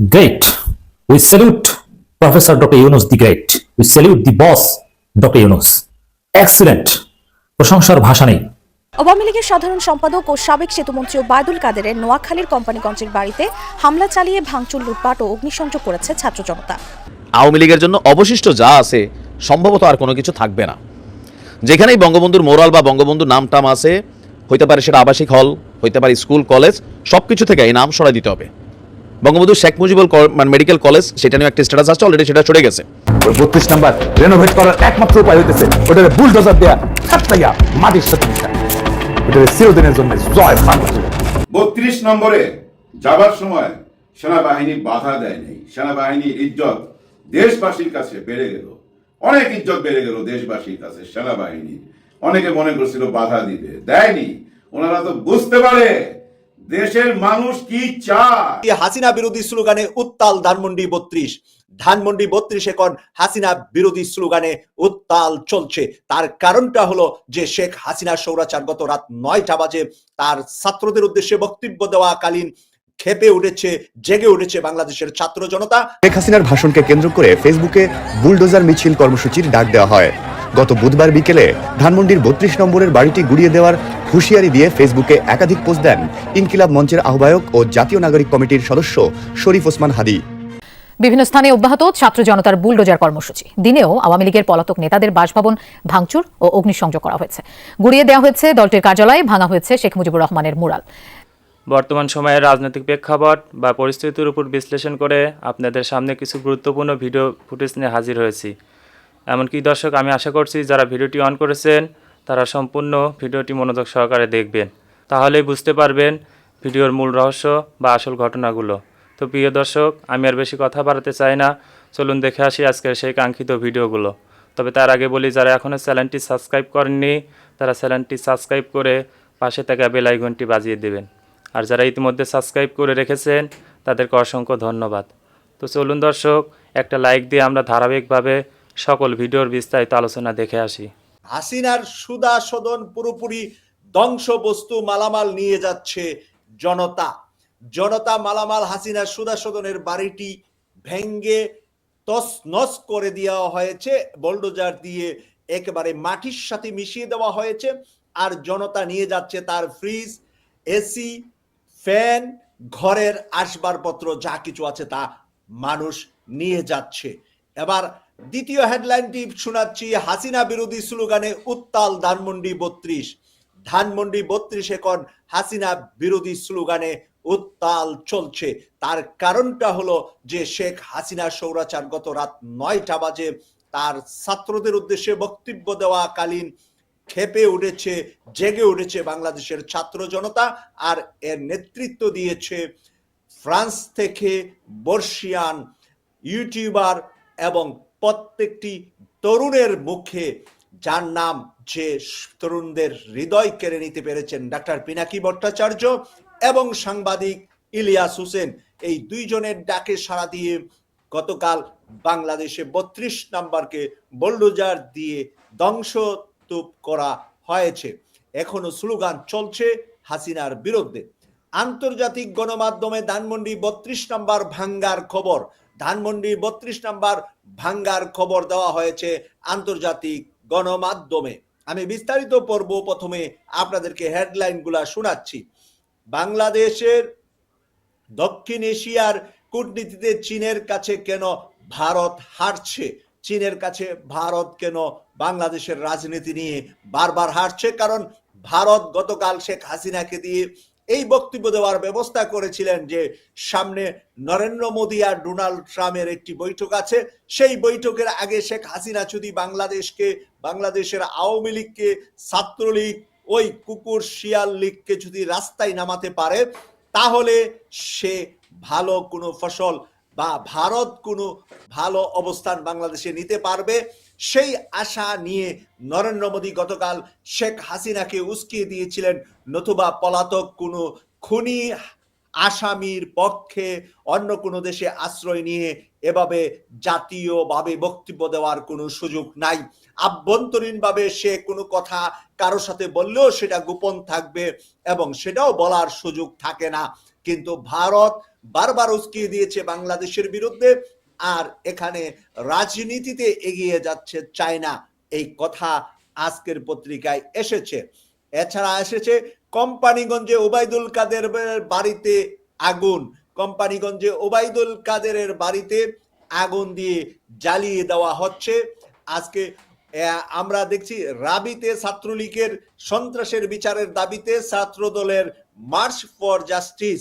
Great. We salute Professor Dr. Yunus the Great. We salute the boss, Dr. Yunus. Excellent. প্রশংসার ভাষা নেই আওয়ামী লীগের সাধারণ সম্পাদক ও সাবেক সেতুমন্ত্রী ওবায়দুল কাদেরের নোয়াখালীর কোম্পানিগঞ্জের বাড়িতে হামলা চালিয়ে ভাঙচুর লুটপাট ও অগ্নিসংযোগ করেছে ছাত্র জনতা আওয়ামী লীগের জন্য অবশিষ্ট যা আছে সম্ভবত আর কোনো কিছু থাকবে না যেখানেই বঙ্গবন্ধুর মোরাল বা বঙ্গবন্ধুর নাম টাম আছে হইতে পারে সেটা আবাসিক হল হইতে পারে স্কুল কলেজ সব কিছু থেকে এই নাম সরাই দিতে হবে বঙ্গবন্ধু শেখ মুজিবুল মানে মেডিকেল কলেজ সেটা নিয়ে একটা স্ট্যাটাস আছে অলরেডি সেটা সরে গেছে। ওই বত্রিশ নাম্বার রেনোভেট করার একমাত্র উপায় হইতেছে ওটাকে বুলডোজার দেয়া ছাটলাইয়া মাটির সাথে মিশা। ওটাকে চিরদিনের জন্য জয় বাংলা বত্রিশ নম্বরে যাবার সময় সেনাবাহিনী বাধা দেয় নাই। সেনাবাহিনীর ইজ্জত দেশবাসীর কাছে বেড়ে গেল। অনেক ইজ্জত বেড়ে গেল দেশবাসীর কাছে সেনাবাহিনীর। অনেকে মনে করছিল বাধা দিবে দেয়নি। ওনারা তো বুঝতে পারে। দেশের মানুষ কি চায়? হাসিনা বিরোধী স্লোগানে উত্তাল ধানমন্ডি বত্রিশ। ধানমন্ডি বত্রিশ এখন হাসিনা বিরোধী স্লোগানে উত্তাল চলছে। তার কারণটা হলো যে শেখ হাসিনা সৌরাচার গত রাত নয়টা বাজে তার ছাত্রদের উদ্দেশ্যে বক্তব্য দেওয়াকালীন খেপে উঠেছে জেগে উঠেছে বাংলাদেশের ছাত্র জনতা। শেখ হাসিনার ভাষণকে কেন্দ্র করে ফেসবুকে বুলডোজার মিছিল কর্মসূচির ডাক দেওয়া হয়। গত বুধবার বিকেলে ধানমন্ডির বত্রিশ নম্বরের বাড়িটি গুড়িয়ে দেওয়ার হুঁশিয়ারি দিয়ে ফেসবুকে একাধিক পোস্ট দেন ইনকিলাব মঞ্চের আহ্বায়ক ও জাতীয় নাগরিক কমিটির সদস্য শরীফ ওসমান হাদি। বিভিন্ন স্থানে অব্যাহত ছাত্র জনতার বুলডোজার কর্মসূচি। দিনেও আওয়ামী লীগের পলাতক নেতাদের বাসভবন ভাঙচুর ও অগ্নিসংযোগ করা হয়েছে। গুড়িয়ে দেওয়া হয়েছে দলটির কার্যালয়ে ভাঙা হয়েছে শেখ মুজিবুর রহমানের মুরাল। বর্তমান সময়ে রাজনৈতিক প্রেক্ষাপট বা পরিস্থিতির উপর বিশ্লেষণ করে আপনাদের সামনে কিছু গুরুত্বপূর্ণ ভিডিও ফুটেজ নিয়ে হাজির হয়েছি। এমনকি দর্শক, আমি আশা করছি যারা ভিডিওটি অন করেছেন, তারা সম্পূর্ণ ভিডিওটি মনোযোগ সহকারে দেখবেন। তাহলেই বুঝতে পারবেন ভিডিওর মূল রহস্য বা আসল ঘটনাগুলো। তো প্রিয় দর্শক, আমি আর বেশি কথা বাড়াতে চাই না। চলুন দেখে আসি আজকের সেই কাঙ্ক্ষিত ভিডিওগুলো। তবে তার আগে বলি, যারা এখনও চ্যানেলটি সাবস্ক্রাইব করেননি, তারা চ্যানেলটি সাবস্ক্রাইব করে পাশে থাকা বেল বাজিয়ে দেবেন। আর যারা ইতিমধ্যে সাবস্ক্রাইব করে রেখেছেন, তাদেরকে অসংখ্য ধন্যবাদ। তো চলুন দর্শক, একটা লাইক দিয়ে আমরা ধারাবাহিকভাবে সকল ভিডিওর বিস্তারিত আলোচনা দেখে আসি। হাসিনার সুদা সদন পুরোপুরি ধ্বংস বস্তু মালামাল নিয়ে যাচ্ছে জনতা। জনতা মালামাল হাসিনার সুদা সদনের বাড়িটি ভেঙ্গে তস নস করে দেওয়া হয়েছে, বোল্ডোজার দিয়ে একেবারে মাটির সাথে মিশিয়ে দেওয়া হয়েছে, আর জনতা নিয়ে যাচ্ছে তার ফ্রিজ, এসি, ফ্যান, ঘরের আসবাবপত্র, যা কিছু আছে তা মানুষ নিয়ে যাচ্ছে। এবার দ্বিতীয় হেডলাইনটি শোনাচ্ছি, হাসিনা বিরোধী স্লোগানে, উত্তাল ধানমন্ডি বত্রিশ। ধানমন্ডি বত্রিশ এখন হাসিনা বিরোধী স্লোগানে, উত্তাল চলছে। তার কারণটা হলো যে শেখ হাসিনা সৌরাচার গত রাত নয়টা বাজে তার ছাত্রদের উদ্দেশ্যে বক্তব্য দেওয়াকালীন খেপে উঠেছে, জেগে উঠেছে বাংলাদেশের ছাত্র জনতা আর এর নেতৃত্ব দিয়েছে ফ্রান্স থেকে বর্ষিয়ান ইউটিউবার এবং প্রত্যেকটি তরুণের মুখে, যার নাম যে তরুণদের হৃদয় কেড়ে নিতে পেরেছেন ডাক্তার পিনাকি ভট্টাচার্য এবং সাংবাদিক ইলিয়াস হোসেন, এই দুইজনের ডাকে সাড়া দিয়ে গতকাল বাংলাদেশে বত্রিশ নাম্বারকে বোল্ডোজার দিয়ে ধ্বংসস্তূপ করা হয়েছে। এখনও স্লোগান চলছে হাসিনার বিরুদ্ধে। আন্তর্জাতিক গণমাধ্যমে ধানমন্ডি বত্রিশ নাম্বার ভাঙ্গার খবর। ধানমন্ডি বত্রিশ নাম্বার ভাঙ্গার খবর দেওয়া হয়েছে আন্তর্জাতিক গণমাধ্যমে। আমি বিস্তারিত পর্ব প্রথমে আপনাদেরকে হেডলাইনগুলা শোনাচ্ছি। বাংলাদেশের দক্ষিণ এশিয়ার কূটনীতিতে চীনের কাছে কেন ভারত হারছে? চীনের কাছে ভারত কেন বাংলাদেশের রাজনীতি নিয়ে বারবার হারছে? কারণ ভারত গতকাল শেখ হাসিনাকে দিয়ে এই বক্তব্য দেওয়ার ব্যবস্থা করেছিলেন যে সামনে নরেন্দ্র মোদী আর ডোনাল্ড ট্রাম্পের একটি বৈঠক আছে। সেই বৈঠকের আগে শেখ হাসিনা যদি বাংলাদেশকে, বাংলাদেশের আওয়ামী লীগকে, ছাত্রলীগ, ওই কুকুর, শিয়াল লীগকে যদি রাস্তায় নামাতে পারে, তাহলে সে ভালো কোনো ফসল বা ভারত কোনো ভালো অবস্থান বাংলাদেশে নিতে পারবে, সেই আশা নিয়ে নরেন্দ্র মোদী গতকাল শেখ হাসিনাকে উস্কিয়ে দিয়েছিলেন, নতুবা পলাতক কোনো খুনি আসামির পক্ষে অন্য কোনো দেশে আশ্রয় নিয়ে এভাবে জাতীয়ভাবে বক্তব্য দেওয়ার কোনো সুযোগ নাই। আভ্যন্তরীণভাবে সে কোনো কথা কারও সাথে বললেও সেটা গোপন থাকবে এবং সেটাও বলার সুযোগ থাকে না। কিন্তু ভারত বারবার উস্কিয়ে দিয়েছে বাংলাদেশের বিরুদ্ধে, আর এখানে রাজনীতিতে এগিয়ে যাচ্ছে চায়না। এই কথা আজকের পত্রিকায় এসেছে। এছাড়া এসেছে কোম্পানিগঞ্জে ওবায়দুল কাদের বাড়িতে আগুন। কোম্পানিগঞ্জে ওবায়দুল কাদেরের বাড়িতে আগুন দিয়ে জ্বালিয়ে দেওয়া হচ্ছে। আজকে আমরা দেখছি রাবিতে ছাত্রলীগের সন্ত্রাসের বিচারের দাবিতে ছাত্রদলের মার্চ ফর জাস্টিস।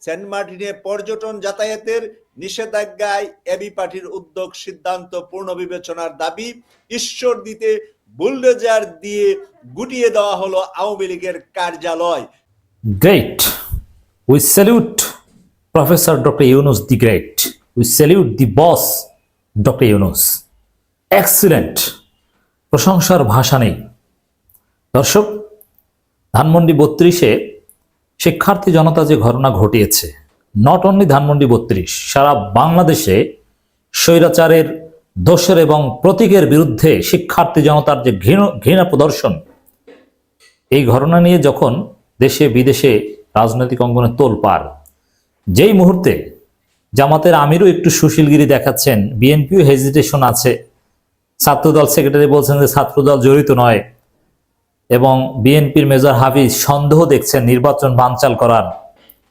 সেন্ট মার্টিনে পর্যটন যাতায়াতের নিষেধাজ্ঞায় এবি পার্টির উদ্যোগ সিদ্ধান্ত পুনর্বিবেচনার দাবি, ঈশ্বর দিতে বুলডোজার দিয়ে গুটিয়ে দেওয়া হলো আওয়ামী লীগের কার্যালয়। Great we salute professor doctor Yunus the great we salute the boss doctor Yunus Excellent. প্রশংসার ভাষা নেই। দর্শক, ধানমন্ডি বত্রিশে শিক্ষার্থী জনতা যে ঘটনা ঘটিয়েছে নট অনলি ধানমন্ডি বত্রিশ, সারা বাংলাদেশে স্বৈরাচারের দোষের এবং প্রতীকের বিরুদ্ধে শিক্ষার্থী জনতার যে ঘৃণ- ঘৃণা প্রদর্শন, এই ঘটনা নিয়ে যখন দেশে বিদেশে রাজনৈতিক অঙ্গনে তোলপাড়, যেই মুহূর্তে জামাতের আমিরও একটু সুশীলগিরি দেখাচ্ছেন, বিএনপিও হেজিটেশন আছে, ছাত্রদল সেক্রেটারি বলছেন যে ছাত্রদল জড়িত নয় এবং বিএনপির মেজর হাফিজ সন্দেহ দেখছেন নির্বাচন বানচাল করার।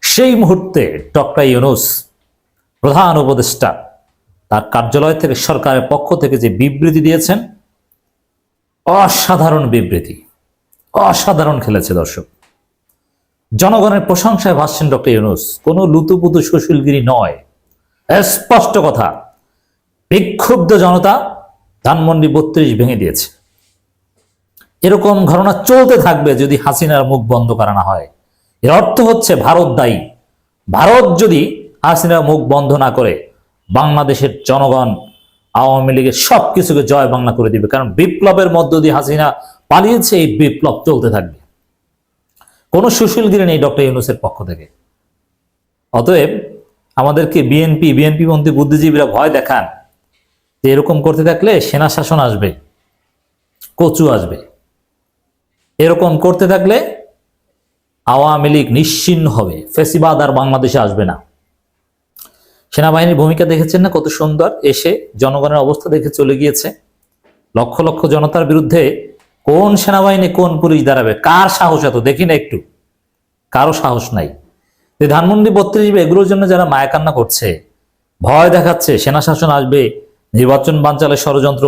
সেই মুহূর্তে ডক্টর ইউনুস, প্রধান উপদেষ্টা, তার কার্যালয় থেকে সরকারের পক্ষ থেকে যে বিবৃতি দিয়েছেন, অসাধারণ বিবৃতি, অসাধারণ খেলেছে দর্শক। জনগণের প্রশংসায় ভাসছেন ডক্টর ইউনুস। কোনো লুতুপুতু সুশীলগিরি নয়। স্পষ্ট কথা, বিক্ষুব্ধ জনতা ধানমন্ডি বত্রিশ ভেঙে দিয়েছে। এরকম ঘটনা চলতে থাকবে যদি হাসিনার মুখ বন্ধ করা না হয়। এর অর্থ হচ্ছে ভারত দায়ী। ভারত যদি হাসিনার মুখ বন্ধ না করে, বাংলাদেশের জনগণ আওয়ামী লীগের সব কিছুকে জয় বাংলা করে দিবে। কারণ বিপ্লবের মধ্য দিয়ে হাসিনা পালিয়েছে, এই বিপ্লব চলতে থাকবে। কোনো সুশীলগিরি নেই ডক্টর ইউনুসের পক্ষ থেকে। অতএব আমাদেরকে বিএনপি বিএনপি মন্ত্রী বুদ্ধিজীবীরা ভয় দেখান যে এরকম করতে থাকলে সেনা শাসন আসবে, কচু আসবে। এরকম করতে থাকলে আওয়ামী লীগ নিশ্চিন্ন হবে। ফেসিবাদ আর বাংলাদেশে আসবে না। সেনাবাহিনীর ভূমিকা দেখেছেন না? কত সুন্দর। এসে জনগণের অবস্থা দেখে চলে গিয়েছে। লক্ষ লক্ষ জনতার বিরুদ্ধে কোন সেনাবাহিনী, কোন পুলিশ দাঁড়াবে? কার সাহস এত? দেখি না একটু। কারও সাহস নাই। ধানমন্ডি বত্রিশ এগুলোর জন্য যারা মায়াকান্না করছে, ভয় দেখাচ্ছে, সেনা শাসন আসবে, নির্বাচন বানচালের ষড়যন্ত্র,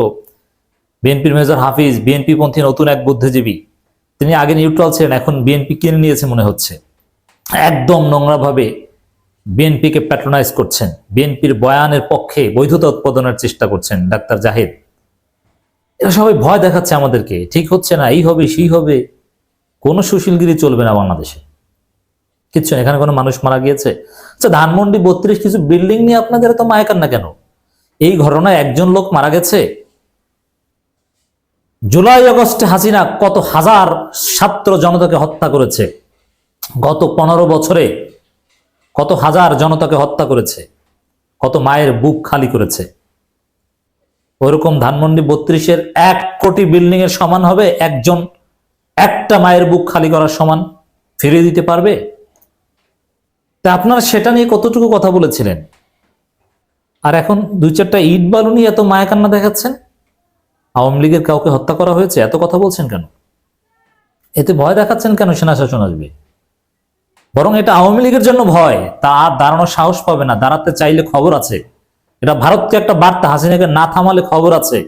বিএনপির মেজর হাফিজ, বিএনপি পন্থী নতুন এক বুদ্ধিজীবী তিনি আগে নিউট্রাল ছিলেন, এখন বিএনপি কিনে নিয়েছে মনে হচ্ছে। একদম নোংরাভাবে বিএনপিকে প্যাট্রোনাইজ করছেন। বিএনপির বয়ানের পক্ষে বৈধতা উৎপাদনের চেষ্টা করছেন ডাক্তার জাহিদ। এরা সবাই ভয় দেখাচ্ছে আমাদেরকে। ঠিক হচ্ছে না, এই হবে, সেই হবে। কোনো সুশীলগিরি চলবে না বাংলাদেশে। কিচ্ছু এখানে কোনো মানুষ মারা গিয়েছে। আচ্ছা ধানমন্ডি বত্রিশ কিছু বিল্ডিং নিয়ে আপনাদের তো মায়াকান না কেন? এই ঘটনায় একজন লোক মারা গেছে। জুলাই আগস্টে হাসিনা কত হাজার ছাত্র জনতাকে হত্যা করেছে? গত পনেরো বছরে কত হাজার জনতাকে হত্যা করেছে? কত মায়ের বুক খালি করেছে? ওইরকম ধানমন্ডি বত্রিশের এক কোটি বিল্ডিং এর সমান হবে? একজন, একটা মায়ের বুক খালি করার সমান ফিরিয়ে দিতে পারবে? তা আপনারা সেটা নিয়ে কতটুকু কথা বলেছিলেন? আর এখন দুই চারটা ইট বালু নিয়ে এত মায়াকান্না দেখাচ্ছেন? আওয়ামী লীগের কাউকে হত্যা করা হয়েছে? এত কথা বলছেন কেন? এতে ভয় দেখাচ্ছেন কেন সেনা শাসন আসবে? বরং এটা আওয়ামী লীগের জন্য ভয়। তা আর দাঁড়ানোর সাহস পাবে না। দাঁড়াতে চাইলে খবর আছে। এটা ভারতকে একটা বার্তা। হাসিনাকে না থামালে খবর আছে।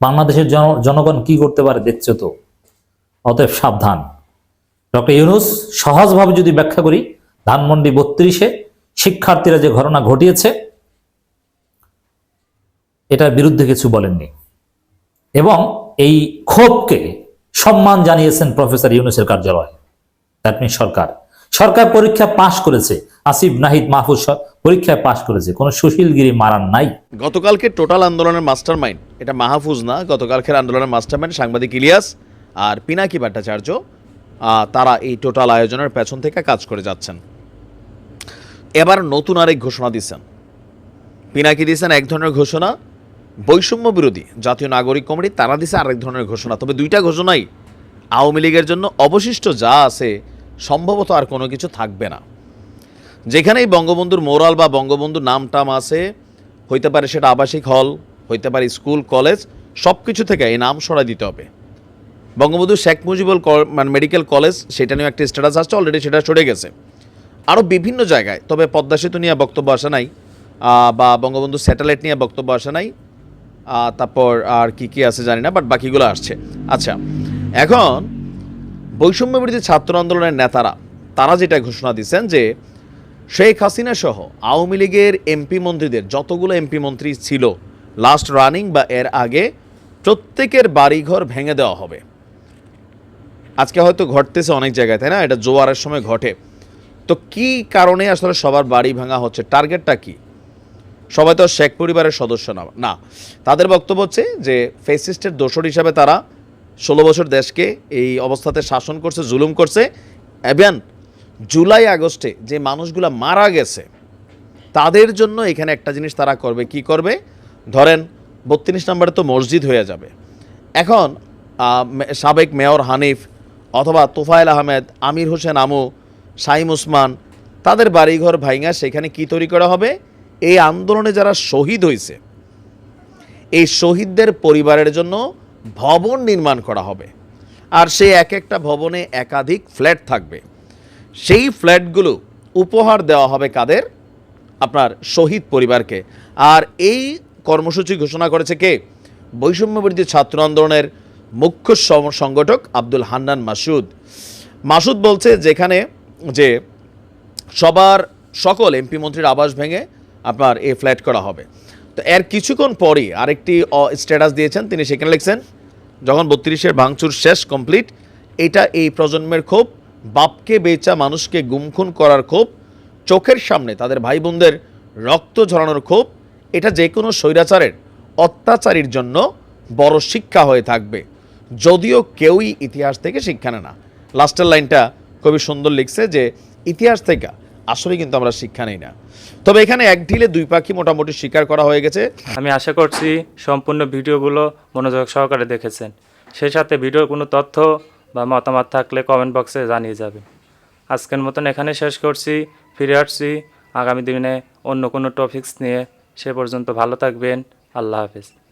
বাংলাদেশের জন- জনগণ কি করতে পারে দেখছ তো? অতএব সাবধান। ডক্টর ইউনুস, সহজভাবে যদি ব্যাখ্যা করি, ধানমন্ডি বত্রিশে শিক্ষার্থীরা যে ঘটনা ঘটিয়েছে এটার বিরুদ্ধে কিছু বলেননি। এবং এই ক্ষোভকে সম্মান জানিয়েছেন প্রফেসর ইউনুসের কার্যালয়। দ্যাট মিন সরকার। সরকার পরীক্ষা পাশ করেছে। আসিফ নাহিদ মাহফুজ পরীক্ষায় পাশ করেছে। কোনো সুশীলগিরি মারান নাই। গতকালকে টোটাল আন্দোলনের মাস্টার মাইন্ড এটা মাহফুজ না, গতকালকের আন্দোলনের মাস্টার মাইন্ড সাংবাদিক ইলিয়াস আর পিনাকি ভট্টাচার্য তারা এই টোটাল আয়োজনের পেছন থেকে কাজ করে যাচ্ছেন। এবার নতুন আরেক ঘোষণা দিচ্ছেন। পিনাকি দিয়েছেন এক ধরনের ঘোষণা বৈষম্য বিরোধী জাতীয় নাগরিক কমিটি তারা দিছে আরেক ধরনের ঘোষণা। তবে দুইটা ঘোষণাই আওয়ামী লীগের জন্য অবশিষ্ট যা আছে, সম্ভবত আর কোনো কিছু থাকবে না। যেখানেই বঙ্গবন্ধুর মোরাল বা বঙ্গবন্ধুর নাম টাম আছে, হইতে পারে সেটা আবাসিক হল, হইতে পারে স্কুল, কলেজ সব কিছু থেকে এই নাম সরাই দিতে হবে। বঙ্গবন্ধু শেখ মুজিবুল মানে মেডিকেল কলেজ, সেটা নিয়েও একটা স্ট্যাটাস আসছে অলরেডি সেটা সরে গেছে। আরও বিভিন্ন জায়গায়, তবে পদ্মা সেতু নিয়ে বক্তব্য আসা নাই বা বঙ্গবন্ধু স্যাটেলাইট নিয়ে বক্তব্য আসা নাই তারপর আর কি কি আছে জানি না বাট বাকিগুলো আসছে। আচ্ছা এখন বৈষম্য বিরোধী ছাত্র আন্দোলনের নেতারা, তারা যেটা ঘোষণা দিচ্ছেন যে শেখ হাসিনা সহ আওয়ামী লীগের এমপি মন্ত্রীদের, যতগুলো এমপি মন্ত্রী ছিল লাস্ট রানিং বা এর আগে, প্রত্যেকের বাড়িঘর ভেঙে দেওয়া হবে। আজকে হয়তো ঘটতেছে অনেক জায়গায়, তাই না? এটা জোয়ারের সময় ঘটে। তো কি কারণে আসলে সবার বাড়ি ভাঙা হচ্ছে? টার্গেটটা কি? সবাই তো শেখ পরিবারের সদস্য না না। তাদের বক্তব্য হচ্ছে যে ফেসিস্টের দোষর হিসাবে তারা ষোলো বছর দেশকে এই অবস্থাতে শাসন করছে, জুলুম করছে। এবং জুলাই আগস্টে যে মানুষগুলো মারা গেছে, তাদের জন্য এখানে একটা জিনিস তারা করবে, কি করবে? ধরেন, বত্রিশ নম্বরে তো মসজিদ হয়ে যাবে। এখন সাবেক মেয়র হানিফ অথবা তোফায়েল আহমেদ, আমির হোসেন আমু সাইম উসমান তাদের বাড়িঘর ভাইঙা সেখানে কি তৈরি করা হবে? এই আন্দোলনে যারা শহীদ হয়েছে এই শহীদদের পরিবারের জন্য ভবন নির্মাণ করা হবে। আর সেই এক একটা ভবনে একাধিক ফ্ল্যাট থাকবে। সেই ফ্ল্যাটগুলো উপহার দেওয়া হবে কাদের? আপনার শহীদ পরিবারকে। আর এই কর্মসূচি ঘোষণা করেছে কে? বৈষম্যবিরোধী ছাত্র আন্দোলনের মুখ্য সংগঠক আব্দুল হান্নান মাসুদ। মাসুদ বলছে, যেখানে যে সবার, সকল এমপি মন্ত্রীর আবাস ভেঙে আপনার এ ফ্ল্যাট করা হবে। তো এর কিছুক্ষণ পরই আরেকটি স্ট্যাটাস দিয়েছেন, তিনি সেখানে লিখছেন, যখন বত্রিশের ভাঙচুর শেষ কমপ্লিট এটা এই প্রজন্মের ক্ষোভ, বাপকে বেচা মানুষকে গুমখুন করার ক্ষোভ, চোখের সামনে তাদের ভাই বোনদের রক্ত ঝরানোর ক্ষোভ, এটা যে কোনো স্বৈরাচারের অত্যাচারীর জন্য বড় শিক্ষা হয়ে থাকবে। যদিও কেউই ইতিহাস থেকে শিক্ষা নেয় না। লাস্টের লাইনটা খুবই সুন্দর লিখছে যে, ইতিহাস থেকে আসলে কিন্তু আমরা শিক্ষা নেই না। তবে এখানে এক ঢিলে দুই পাখি মোটামুটি স্বীকার করা হয়ে গেছে। আমি আশা করছি সম্পূর্ণ ভিডিওগুলো মনোযোগ সহকারে দেখেছেন। সেই সাথে ভিডিওর কোনো তথ্য বা মতামত থাকলে কমেন্ট বক্সে জানিয়ে যাবেন। আজকের মতন এখানে শেষ করছি। ফিরে আসছি আগামী দিনে অন্য কোনো টপিকস নিয়ে। সে পর্যন্ত ভালো থাকবেন। আল্লাহ হাফেজ।